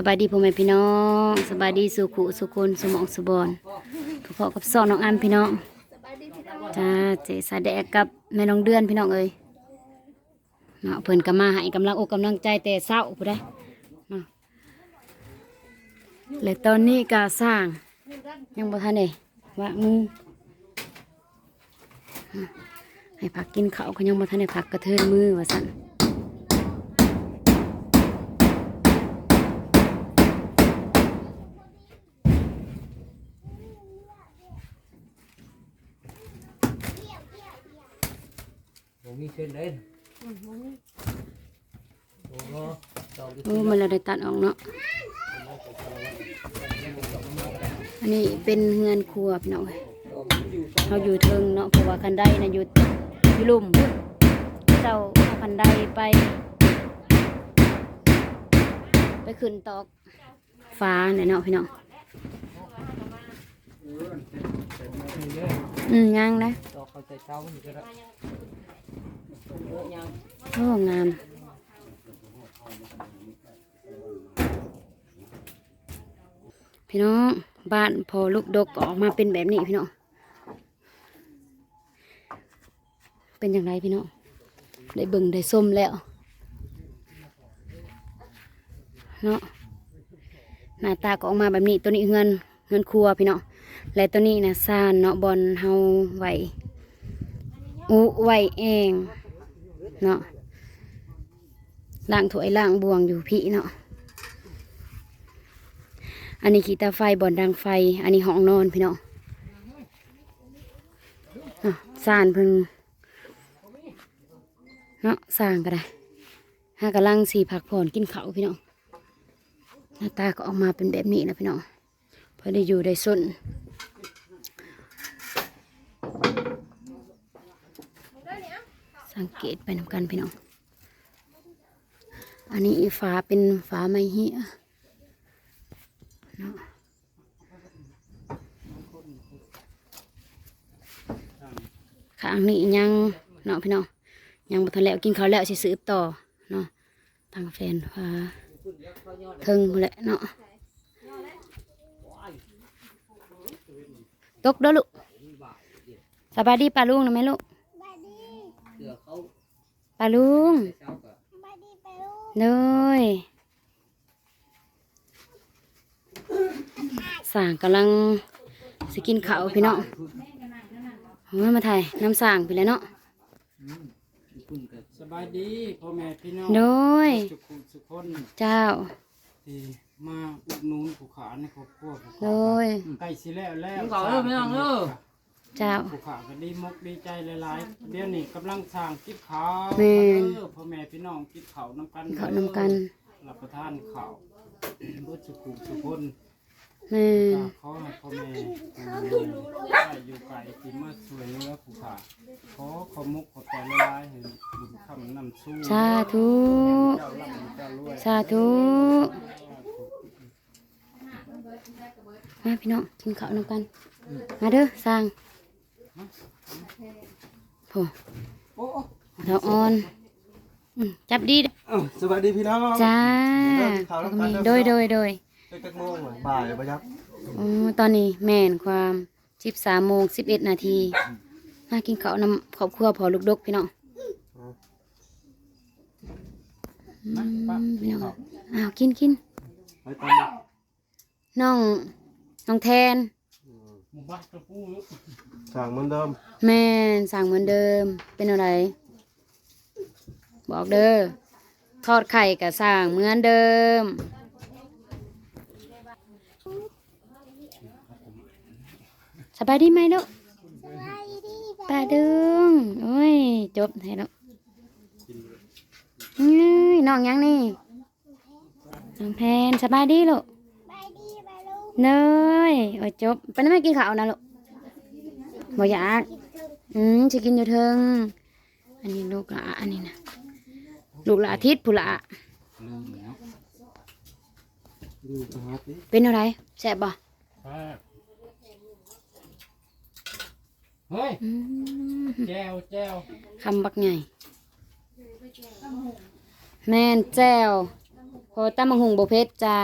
สบายดีพ่อแม่พี่น้องสบายดีสุขุสุคนสมองสุบอนพอๆกับซองน้องอันพี่น้องจ้าเจสาแดกกับแม่น้องเดือนพี่น้องเอ้ยเนาะเพิ่นก็มาให้กำลังอกกำลังใจแต่เศร้าผู้ใดเนาะและตอนนี้ก็สร้างยังบ่ทันได้วางมือให้พักกินข้าวก็ยังบ่ทันได้พักกระเทินมือว่าซั่น ผมมีเส้นเล่นโอ้โหดอกที่โอ้มันเราได้ตัดออกเนาะ อันนี้เป็นเฮือนครัวพี่น้องเอ้ยเราอยู่เทิงเนาะเพราะว่าคันไดนะอยู่อยู่ลุ่มเจ้าเอาคันไดไป ไปขึ้นตอกฟ้าเนี่ยเนาะพี่น้อง อืมยังนะดอกเขาใจเจ้าอยู่ก็ได้ โอ้งามพี่น้องบ้านพอลูกดกก็ออกมาเป็นแบบนี้พี่น้องเป็นอย่างไรพี่น้องได้เบิ่งได้ส้มแล้วเนาะหน้าตาก็ออกมาแบบนี้ตัวนี้เงินเงินครัวพี่น้องและตัวนี้นะซานเนาะบอลเฮาไหวอุไหวเอง เนาะล่างถวยล่างบวงอยู่พี่เนาะอันนี้ขีตาไฟบ่อลดังไฟ อันนี้ห้องนอนพี่น้องเนาะซานเพิ่งเนาะสร้างก็ได้หากำลังสีผักผ่อนกินเขาพี่น้องหน้าตาก็ออกมาเป็นแบบนี้นะพี่น้องพอได้อยู่ได้ส้น สังเกตไปนำกันพี่น้อง อันนี้ฝาเป็นฝาไม้เหี้ยเนาะข้างนี้ยังเนาะพี่น้องยังบ่ทันแล้วกินข้าวแล้วสิสืบต่อเนาะทางแฟนฟ้าเทิงพู้นแหละเนาะตกเด้อลูกสบายดีป้าลุงนะแม่ลูก เดี๋ยวเขาป้าลุงเจ้าก็เลยสางกำลังสิกินข้าวพี่น้องโอ้ยมาถ่ายน้ำสางไปแล้วเนาะคุณก็สบายดีพ่อแม่พี่น้องโดยสุขุมสุขคนเจ้าที่มาอุดหนุนผู้ขาในครอบครัวผู้โดขายใกล้สิแล้วแล้วขอเริ่มไม่ต้องเริ่ม เจ้า ผู้ขาก็ดีมกดีใจหลายๆเดี๋ยวนี้กำลังสร้างกิบเขาวแม่นเด้อพ่อแม่พี่น้องกิบเขาวนำกันข้าวนำกันรับประทานข้าวบ่สุขุมสุขคนแม่นก็ขอให้พ่อแม่ใส่อยู่ไกลที่มาช่วยเหลือผู้ขาขอขอมุกขอบใจหลายๆให้บุญคำนำสู้สาธุ เจ้าร่ำเจ้ารวย สาธุมาพี่น้องกินข้าวน้ำกัน มาเด้อสร้าง โอ้โอ้เราอ่อนอืมจับดีเด้ออ้าวสวัสดีพี่น้องจ้าเริ่มข่าวแล้วน้ำก็กันมีเริ่มโดยโดยโดยเป็นจักโมงเหรอบ่ายปะยักอ๋อตอนนี้แม่นความสิบสามโมงสิบเอ็ดนาทีมากินข้าวนำครอบครัวพอลูกดกพี่น้องอืมพี่น้องอ้าวกินกินไปตามน้องน้องแทนหมู่บ้านกระปูลูก สั่งเหมือนเดิม แม่นสั่งเหมือนเดิม เป็นอะไร บอกเด้อ ทอดไข่กับสั่งเหมือนเดิม สบายดีไหมลูกปลาดึงโอ้ย จบให้แล้วนี่น้องยังนี่น้องแพนสบายดีลูกเนยโอ้ยจบ ไปนั่นไม่กินข้าวนะลูก บ่อยาก อืมจะกินอยู่เทิง อันนี้ลูกละอันนี้นะลูกละอาทิตย์ผู้ละลืมแล้วดูสหัสดิเป็นอะไรแซ่บบ่เฮ้ยอืมแจ้วแจ้วคำบักใหญ่แม่นแจ้วคอตำมังหุงบเพชรจ้า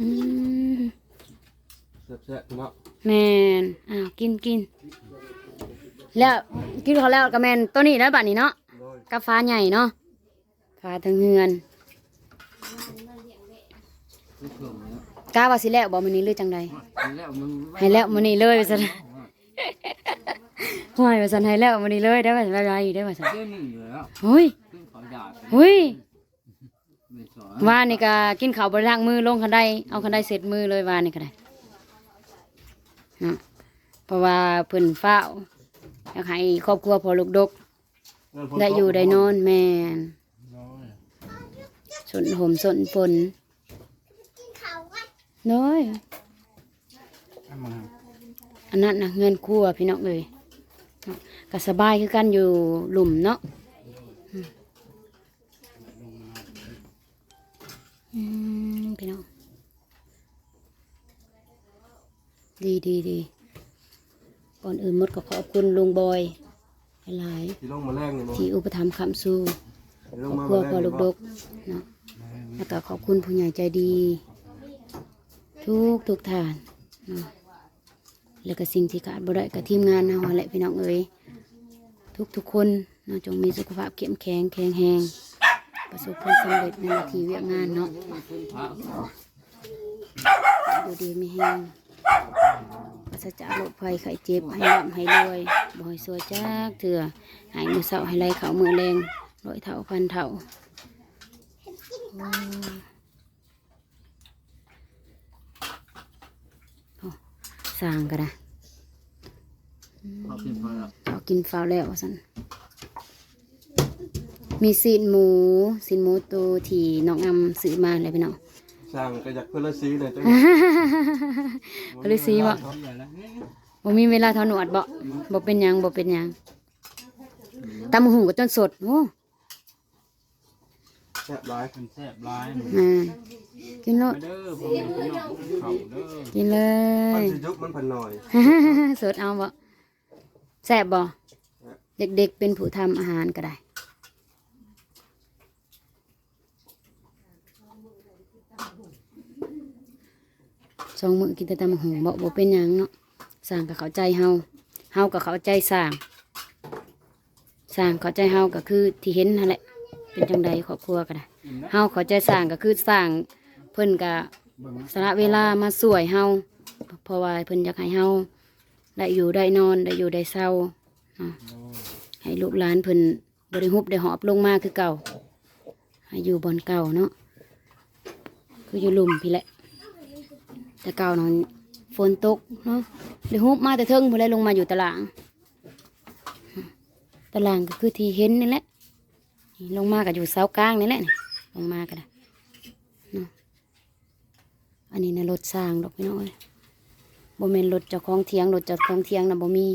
อืมแซ่บๆเนาะแมนอ้าวกินกินแล้วกินเขาวแล้วก็แมนตัวนี้แล้วบัดนี้เนาะโดยกับฟ้าใหญ่เนาะฟ้าทั้งเฮือนลูกเพิ่มแล้วกล้าว่าสิแล้วบ่มื้อนี้หรือจังใดแล้วมันให้แล้วมื้อนี้เลยว่าซั่นห่วยว่าซั่นให้แล้วมื้อนี้เลยได้ว่าซั่นอะไรได้ว่าซั่นเจ้านี่อยู่แล้วโอ้ย ขึ้นขอหยาดโอ้ยไม่สอน ว่านี่ก็กินข้าวบ่ได้ล้างมือลงคันไดเอาคันไดเสร็จมือเลยว่านี่ก็ได้เนาะเพราะว่าเพิ่นฟ้าวอยากให้ครอบครัวพอลูกดกเงินฝนตกได้อยู่ได้นอนแม่นสนห่มสนฝนน้อยเอามาอันนั้นนะเงินครัวพี่น้องเลยเนาะก็สบายคือกันอยู่หลุมเนาะอืมอืม พี่น้อง ดีดีดีก่อนอื่นหมดก็ขอบคุณลุงบอยหลายสิลงมาแรงนี่บ่ๆที่อุปถัมภ์คำสู้สิลครงอบมาครัวแรงพอลูกดกเนาะแล้วก็ขอบคุณผู้ใหญ่ใจดี ทุกทุกทานเนาะแล้วก็สิ่งที่ขาดบ่ได้กับทีมงานเฮาหั่นแหละพี่น้องเอ๋ยทุกทุกๆคนเนาะจงมีสุขภาพเข้มแข็งแข็งแรง ประสบผลสำเร็จในหน้าที่เวียกงานเนาะขึ้นพระอยู่ดีไม่แห้งปราศจากโรคภัยไข้เจ็บให้ร่ำให้รวยบ่ให้สวยจักเถื่อให้มือเศร้าให้ไหลเขามือแรงร้อยเท่าพันเท่าโอ้โอ้สร้างกันนะพอขึ้นพระแล้วเอากินฟ้าวแล้วว่าสัน มีซีนหมูซีนหมูตัวที่น้องอำซื้อมาเลยพี่น้องสร้างก็อยากเพิ่นละสีเลยจังก็เลยสีบ่เดี๋ยวแล้วบ่มีเวลาทอหนวดบ่บ่เป็นหยังบ่เป็นหยังตำหุงก็จนสดโอ้แซ่บหลายเป็นแซ่บหลายอ่ากินโลมาดเด้อพ่อแม่พี่น้องเข้าเด้อกินเลมันยสิยุบมันเพันหน่อยสดเอาบ่แซ่บบ่เด็กๆเป็นผู้ทำอาหารก็ได้ สองมือกินแต่ตำบักหุงบ่บ่เป็นยังเนาะสางก็เข้าใจเฮาเฮาก็เข้าใจสางสางเข้าใจเฮาก็คือที่เห็นนั่นแหละ เป็นจังใดครอบครัวก็ได้เฮาเข้าใจสางก็คือสร้างเพิ่นก็สละเวลามาสวยเฮาเพราะว่าเพิ่นอยากให้เฮาได้อยู่ได้นอนได้อยู่ได้เศร้าให้ลูกหลานเพิ่นบ่ได้ฮุบได้หอบลงมาคือเก่าให้อยู่บนเก่าเนาะ คืออยู่ลุมพี่แหละ แต่เก่าเนาะฝนตกเนาะได้ฮุบมาแต่เทิงพอได้ลงมาอยู่ตาราง ตารางก็คือที่เห็นนี่แหละ ลงมาก็อยู่เสากลางนี่แหละลงมาก็ได้เนาะอันนี้นะรถสร้างดอกพี่น้อยบ่แม่นรถจ้าของเทียงรถจ้าของเทียงนะบ่มี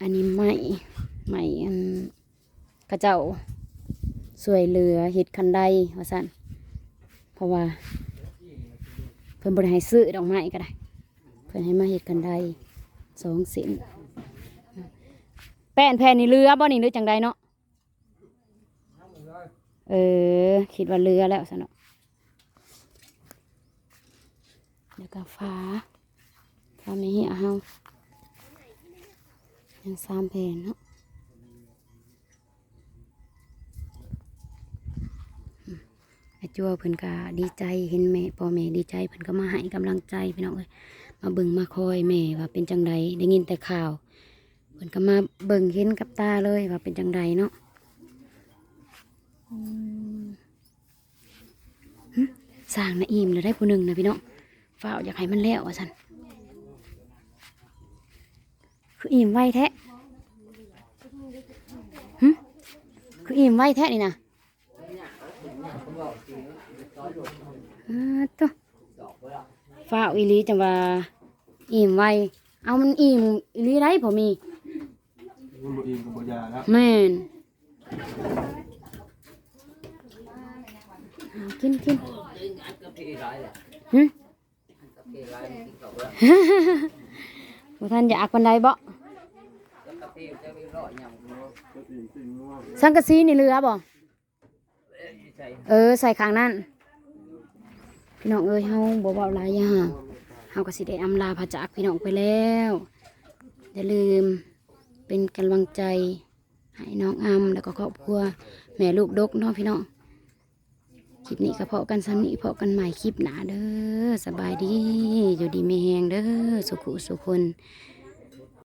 อันนี้ไม้ไม้อันกระเจ้า สวยเหลือเห็ดคันไดว่าสั่นเพราะว่า เพิ่นบริให้ซื้อดอกไม้ก็ได้ เพิ่นให้มาเห็ดกันไดสองส้นแป้นแผ่นนี่เรือบ่นี่หรือจังใดเนาะเออ คิดว่าเรือแล้วสนเนาะแล้วก็ฟ้าฟ้าไม่เหี่ยเฮายังสามแผ่นเนาะ อาจัวเพิ่นก็ดีใจเห็นแม่พ่อแม่ดีใจเพิ่นก็มาให้กำลังใจพี่น้องเอ้ยมาเบิ่งมาคอยแม่ว่าเป็นจังใดได้ยินแต่ข่าวเพิ่นก็มาเบิ่งเห็นกับตาเลยว่าเป็นจังใดเนาะอืมสร้างนะอิ่มเลยได้ผู้หนึ่งนะพี่น้องฝ้าวอยากให้มันแล้วว่าซั่นคืออิ่มไวแท้หึคืออิ่มไวแท้นี่นะ อ่า ตัวฝ้าวอีหลีจังว่าอิ่มไวเอามันอิ่มอีหลีไรผมมีมันบ่อิ่มก็บ่ยาแล้วแม่นเอากินกินอันกาแฟร้ายแหละหึอันกาแฟร้ายมันกินเขาแล้วบ่ท่านอยากปันใดบ่แล้วกาแฟจะไปสังกะสีนี่เหลือบ่ใช่เออใส่ข้างนั้น พี่น้องเอ้ยเฮาบ่เว้าหลายอย่าเฮาก็สิได้อำลาพระจากพี่น้องไปแล้ว อย่าลืมเป็นกำลังใจ ให้น้องอำแล้วก็ครอบครัวแม่ลูกดกเนาะพี่น้องคลิปนี้ก็เพาะกันซ้ำนี้เพาะกันใหม่คลิปหนาเด้อสบายดี อยู่ดีไม่แหงเด้อสุขุสุคน